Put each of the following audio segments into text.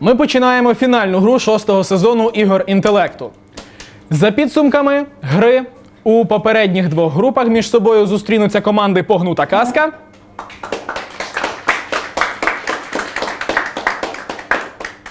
Ми починаємо фінальну гру шостого сезону ігор інтелекту. За підсумками гри у попередніх двох групах між собою зустрінуться команди Погнута Казка.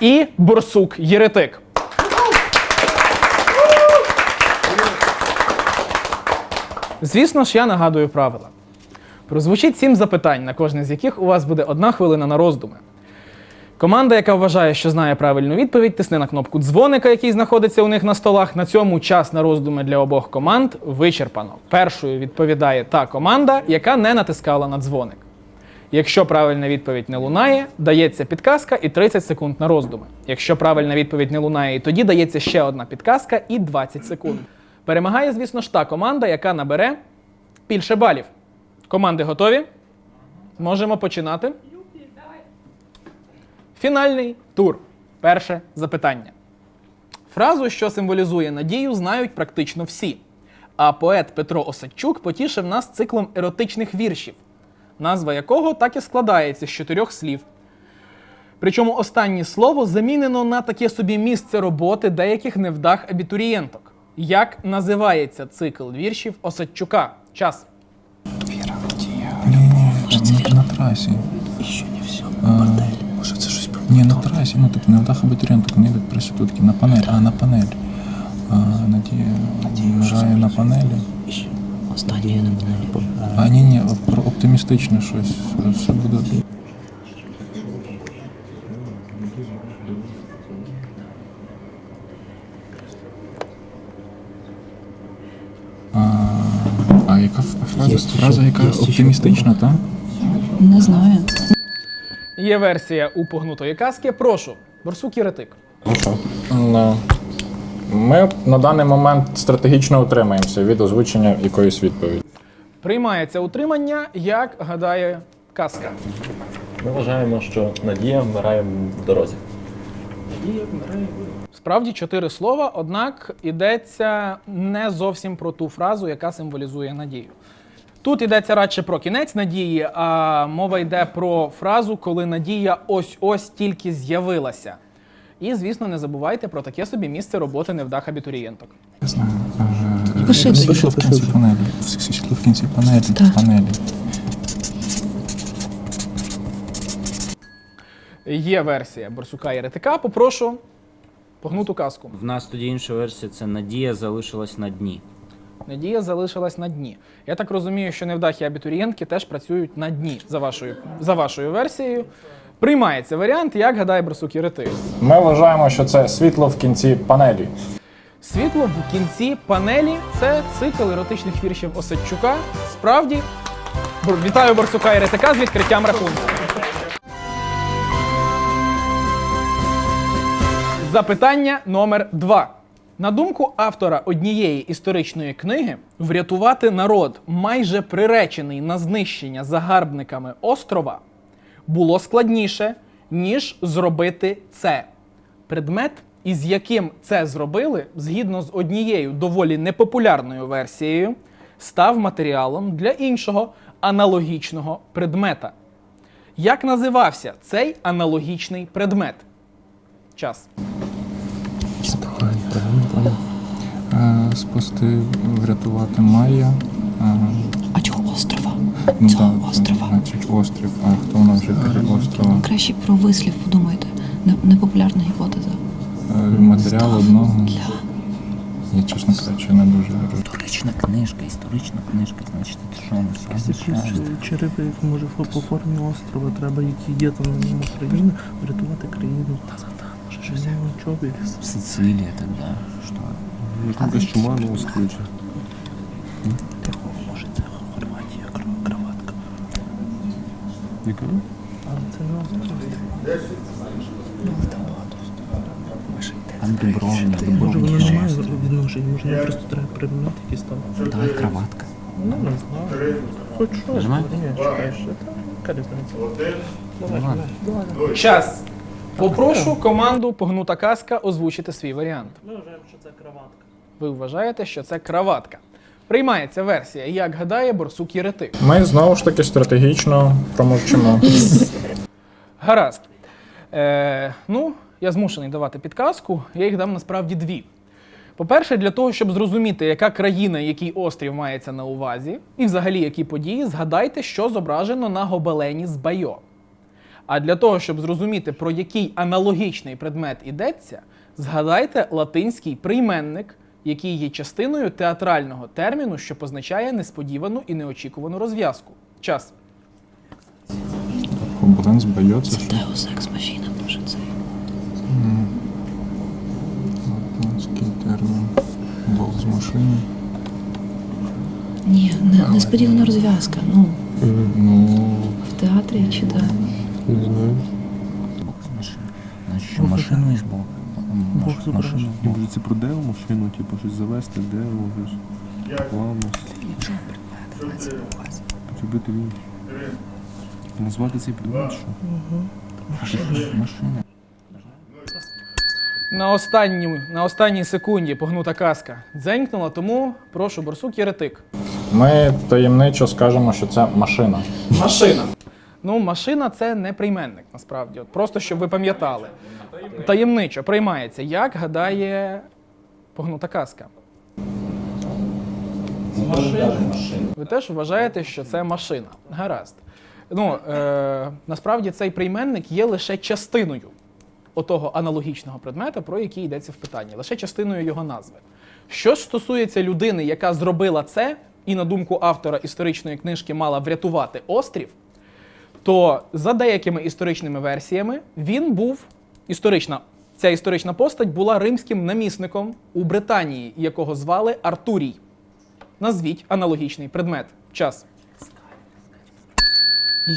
І Борсук Єретик. Звісно ж, я нагадую правила. Прозвучить сім запитань, на кожне з яких у вас буде одна хвилина на роздуми. Команда, яка вважає, що знає правильну відповідь, тисне на кнопку дзвоника, який знаходиться у них на столах. На цьому час на роздуми для обох команд вичерпано. Першою відповідає та команда, яка не натискала на дзвоник. Якщо правильна відповідь не лунає, дається підказка і 30 секунд на роздуми. Якщо правильна відповідь не лунає, і тоді дається ще одна підказка і 20 секунд. Перемагає, звісно ж, та команда, яка набере більше балів. Команди готові? Можемо починати. Фінальний тур. Перше запитання. Фразу, що символізує надію, знають практично всі. А поет Петро Осадчук потішив нас циклом еротичних віршів, назва якого так і складається з чотирьох слів. Причому останнє слово замінено на таке собі місце роботи деяких невдах абітурієнток. Як називається цикл віршів Осадчука? Час. Блін, на трасі. Еще не все. Може це Ні, на трасі, ну типу не в дах абітурієнток, не від проститутки, на панель, а на панель. А, Надія вважає на панелі. Останнє я не пам'ятаю. А ні, ні, про оптимістичне щось. Все буде. А, а яка фраза, фраза яка оптимістична, так? Не знаю. Є версія у погнутої казки. Прошу, Борсук Єретик. Ну, Ми на даний момент стратегічно утримаємося від озвучення якоїсь відповіді. Приймається утримання, як гадає казка. Ми вважаємо, що надія вмирає в дорозі. Справді чотири слова, однак йдеться не зовсім про ту фразу, яка символізує надію. Тут йдеться радше про кінець надії, а мова йде про фразу, коли надія ось-ось тільки з'явилася. І, звісно, не забувайте про таке собі місце роботи невдах абітурієнток. Я знаю. Пиши. Світло в кінці панелі. Світло в кінці панелі. Так. Панелі. Є версія Борсука і Ретика. Попрошу погнуту казку. В нас тоді інша версія це Надія залишилась на дні. Надія залишилась на дні. Я так розумію, що невдахі абітурієнтки теж працюють на дні за вашою, за вашою версією. Приймається варіант, як гадає Борсук і Ретик. Ми вважаємо, що це світло в кінці панелі. Світло в кінці панелі це цикл еротичних віршів Осадчука. Справді, вітаю Борсука і Ретика з відкриттям рахунку. Запитання номер два. На думку автора однієї історичної книги, врятувати народ, майже приречений на знищення загарбниками острова, було складніше, ніж зробити це. Предмет, із яким це зробили, згідно з однією доволі непопулярною версією, став матеріалом для іншого аналогічного предмета. Як називався цей аналогічний предмет? Час. Е, Спасти, врятувати Майя. Е, А чого острова? Ну Цього так, острова. значить острів. А хто вона вже жителі острова? Краще про вислів подумайте. Непопулярна гіпотеза. Е, Матеріал одного. Для Я чесно кажучи, не дуже. Історична книжка, історична книжка, значить, це що у нас черепи, як може по по формі острова, треба, які є там на Україні, врятувати країну. Та-та-та, може щось чобі. Сицилія тогда. Що? Чума на острові. Може це Хорватія, кра- краватка. Яка? Але це не остров. Там Дубровник, Може Дубровник воно не має відношення, може нам просто треба предмет якийсь там. Давай кроватка. Ну, не знаю. Хоч щось. Нажимай? Ні, чекай, ще там. Яка різниця? Давай, давай. Час. Попрошу команду Погнута казка озвучити свій варіант. Ми вважаємо, що це краватка. Ви вважаєте, що це краватка. Приймається версія, як гадає Борсук Єретик. Ми знову ж таки стратегічно промовчимо. Гаразд. Е, ну, я змушений давати підказку, я їх дам насправді дві. По-перше, для того, щоб зрозуміти, яка країна, який острів мається на увазі, і взагалі які події, згадайте, що зображено на гобелені з Байо. А для того, щоб зрозуміти, про який аналогічний предмет йдеться, згадайте латинський прийменник, який є частиною театрального терміну, що позначає несподівану і неочікувану розв'язку. Час. Гобелен збається, що Деус екс машина, може це. латинський термін. Бог з машини. Ні, не, несподівана розв'язка. Ну, Ну, в театрі чи де. Значить, що машину із Бог. Бог Маш- машину. І може це про дерево машину, типу щось завести, дерево, щось. Плавно. Зробити він. Назвати цей предмет, що? Машина. На останній, на останній секунді погнута казка дзенькнула, тому прошу борсук єретик. Ми таємничо скажемо, що це машина. Машина. Ну, машина це не прийменник, насправді. От просто щоб ви пам'ятали. Таємничо приймається. Як гадає погнута казка? Ви теж вважаєте, що це машина. Гаразд. Ну, е, насправді цей прийменник є лише частиною отого аналогічного предмета, про який йдеться в питанні, лише частиною його назви. Що ж стосується людини, яка зробила це, і на думку автора історичної книжки мала врятувати острів, то за деякими історичними версіями він був історична. Ця історична постать була римським намісником у Британії, якого звали Артурій. Назвіть аналогічний предмет. Час.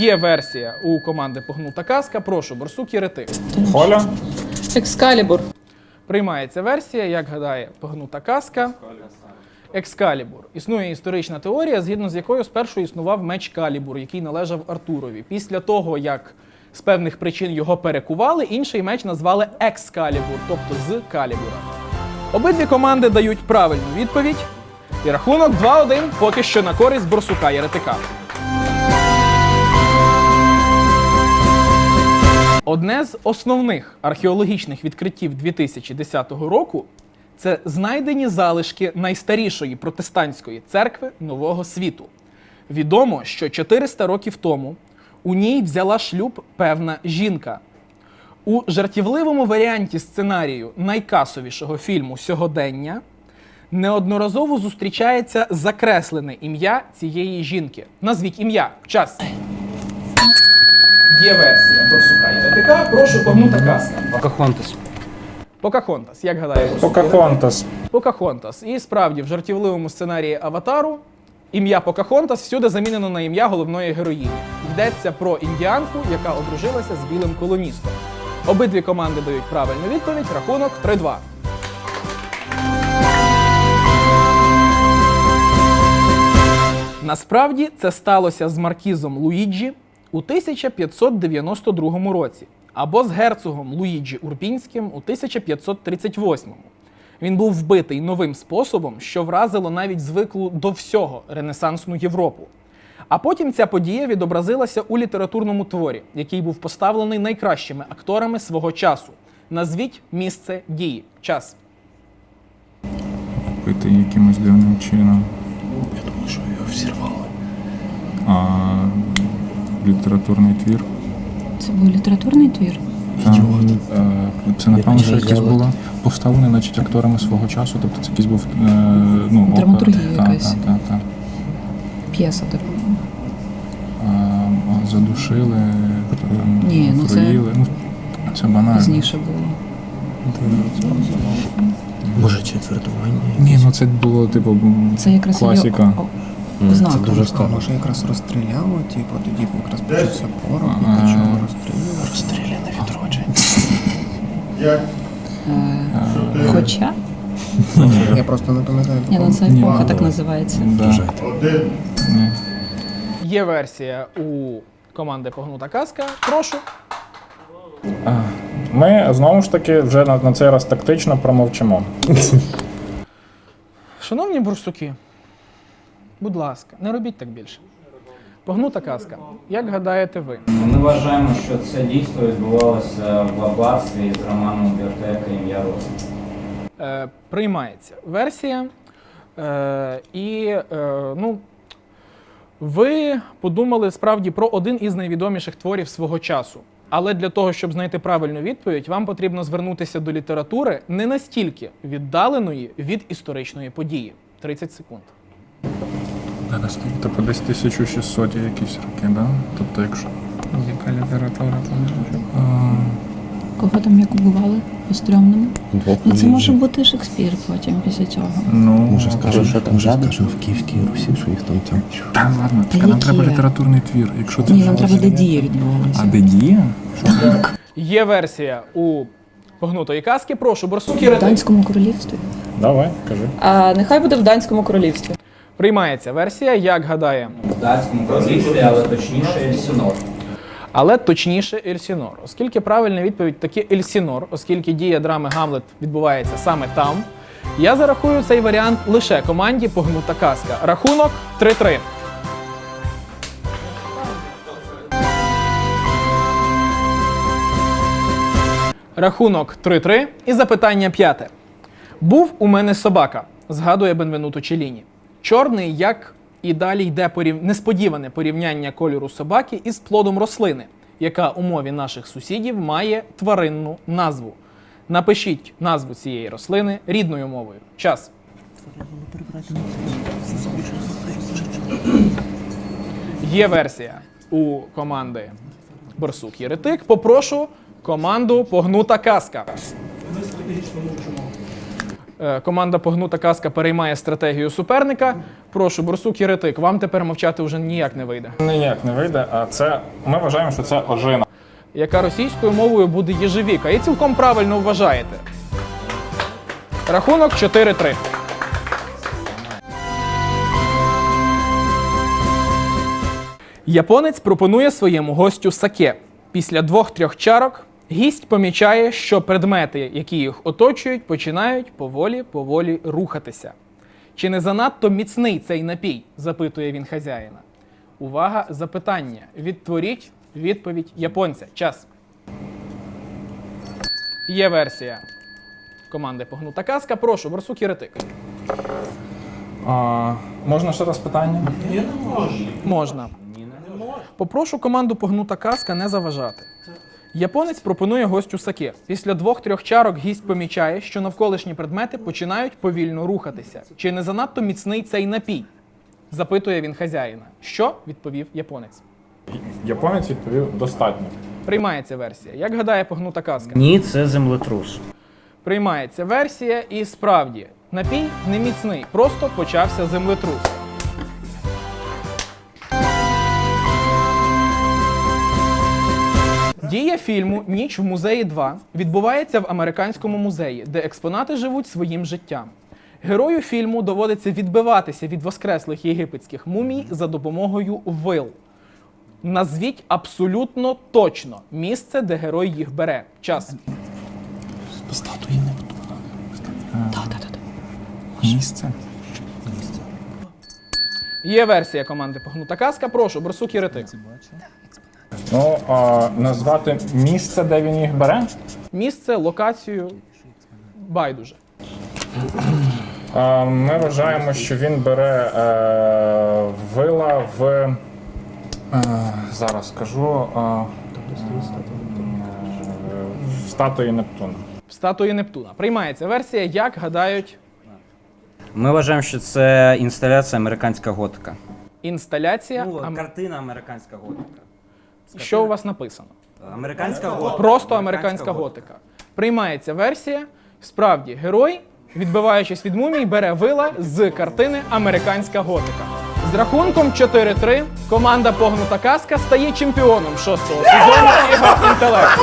Є версія у команди Погнута казка. Прошу, борсук єретик. Коля? Екскалібур. Приймається версія, як гадає погнута казка. Екскалібур. Існує історична теорія, згідно з якою спершу існував меч Калібур, який належав Артурові. Після того, як з певних причин його перекували, інший меч назвали Екскалібур, тобто з Калібура. Обидві команди дають правильну відповідь. І рахунок 2-1 поки що на користь борсука Єретика. Одне з основних археологічних відкриттів 2010 року це знайдені залишки найстарішої протестантської церкви Нового світу. Відомо, що 400 років тому у ній взяла шлюб певна жінка. У жартівливому варіанті сценарію найкасовішого фільму сьогодення неодноразово зустрічається закреслене ім'я цієї жінки. Назвіть ім'я. Час. Є версія Борсука і ТТК. Прошу погнута казка. Покахонтес. Покахонтас, як гадає Покахонтас. Покахонтас. І справді в жартівливому сценарії Аватару ім'я Покахонтас всюди замінено на ім'я головної героїні. Йдеться про індіанку, яка одружилася з білим колоністом. Обидві команди дають правильну відповідь. Рахунок 3-2. Насправді це сталося з маркізом Луїджі у 1592 році або з герцогом Луїджі Урбінським у 1538. Він був вбитий новим способом, що вразило навіть звиклу до всього ренесансну Європу. А потім ця подія відобразилася у літературному творі, який був поставлений найкращими акторами свого часу. Назвіть місце дії. Час. пити якимось дивним чином. Я думаю, що його взірвало. А літературний твір. Це був літературний твір. Там, е, це напевно, що якесь Ідіот. було поставлене, значить, акторами свого часу. Тобто це якийсь був е, ну. Драматургія якась. Так, так, так. П'єса типу. А, а задушили, там, Ні, ну це- Ну, це банально. Пізніше було. Може, четвертування? Ні, ну це було, типу, Це якраз класіка. О- о- Це дуже старо. може якраз розстріляло, типу, тоді якраз почався порох і почало розстрілювати. Розстріляне відродження. Хоча, Я просто не пам'ятаю. ні, ну це епоха ну, так називається. Да. Є версія у команди Погнута казка. Прошу. Ми знову ж таки вже на, на цей раз тактично промовчимо. Шановні бурсуки, будь ласка, не робіть так більше. Погнута казка. Як гадаєте ви? Ми вважаємо, що це дійство відбувалося в аббатстві з романом Бертека «Ім'я Роза». Е, приймається версія. Е, і е, ну, ви подумали справді про один із найвідоміших творів свого часу. Але для того, щоб знайти правильну відповідь, вам потрібно звернутися до літератури не настільки віддаленої від історичної події. 30 секунд. Наскільки? Типу десь 1600 якісь роки, да? Тобто, якщо. Яка література там? А, Кого там як убивали по стрьомному? Ну це може бути Шекспір потім після цього. ну, Може скажемо, що там жаби? в Київській Русі, що їх там там. Та ладно, Та тільки нам треба літературний твір. Якщо це Ні, нам треба де дія А відбувалася. де дія? Є версія у погнутої казки. Прошу, борсук і В. Данському королівстві. Давай, кажи. А, нехай буде в Данському королівстві. Приймається версія, як гадає, датському королівстві, але точніше Ельсінор. але точніше Ельсінор. Оскільки правильна відповідь таки Ельсінор, оскільки дія драми Гамлет відбувається саме там, я зарахую цей варіант лише команді погнута казка. Рахунок 3-3. Рахунок 3-3 і запитання п'яте. Був у мене собака, згадує Бенвенуто Челіні. Чорний, як і далі йде порів... несподіване порівняння кольору собаки із плодом рослини, яка у мові наших сусідів має тваринну назву. Напишіть назву цієї рослини рідною мовою. Час. Є версія у команди Борсук Єретик. Попрошу команду Погнута казка. Е, Команда Погнута казка переймає стратегію суперника. Прошу, Борсук Єретик, вам тепер мовчати вже ніяк не вийде. Ніяк не вийде, а це ми вважаємо, що це ожина. Яка російською мовою буде єжевіка. І цілком правильно вважаєте. Рахунок 4-3. Японець пропонує своєму гостю саке. Після двох-трьох чарок гість помічає, що предмети, які їх оточують, починають поволі-поволі рухатися. Чи не занадто міцний цей напій? запитує він хазяїна. Увага, запитання. Відтворіть відповідь японця. Час. Є версія команди Погнута казка. Прошу, Борсук Єретик. А, можна ще раз питання? Можна. Попрошу команду Погнута казка не заважати. Японець пропонує гостю саке. Після двох-трьох чарок гість помічає, що навколишні предмети починають повільно рухатися. Чи не занадто міцний цей напій? запитує він хазяїна. Що відповів японець? Японець відповів достатньо. Приймається версія. Як гадає погнута казка? Ні, це землетрус. Приймається версія, і справді напій не міцний, просто почався землетрус. Дія фільму Ніч в музеї 2 відбувається в американському музеї, де експонати живуть своїм життям. Герою фільму доводиться відбиватися від воскреслих єгипетських мумій за допомогою вил. Назвіть абсолютно точно місце, де герой їх бере. Час. Статуї Нептуна. Місце. Є версія команди Погнута казка. Прошу, Борсук Єретик. Ну, а, назвати місце, де він їх бере. Місце, локацію. Байдуже. Ми вважаємо, що він бере е, вила в. Е, зараз скажу. Е, в статуї Нептуна. В статуї Нептуна. Приймається версія, як гадають Ми вважаємо, що це інсталяція американська готика. інсталяція. Ну, Ам- картина американська готика. Що у вас написано? Американська готика. Просто американська готика. Приймається версія. Справді, герой, відбиваючись від мумій, бере вила з картини Американська готика. З рахунком 4-3 команда Погнута казка стає чемпіоном шостого сезону ігор інтелекту.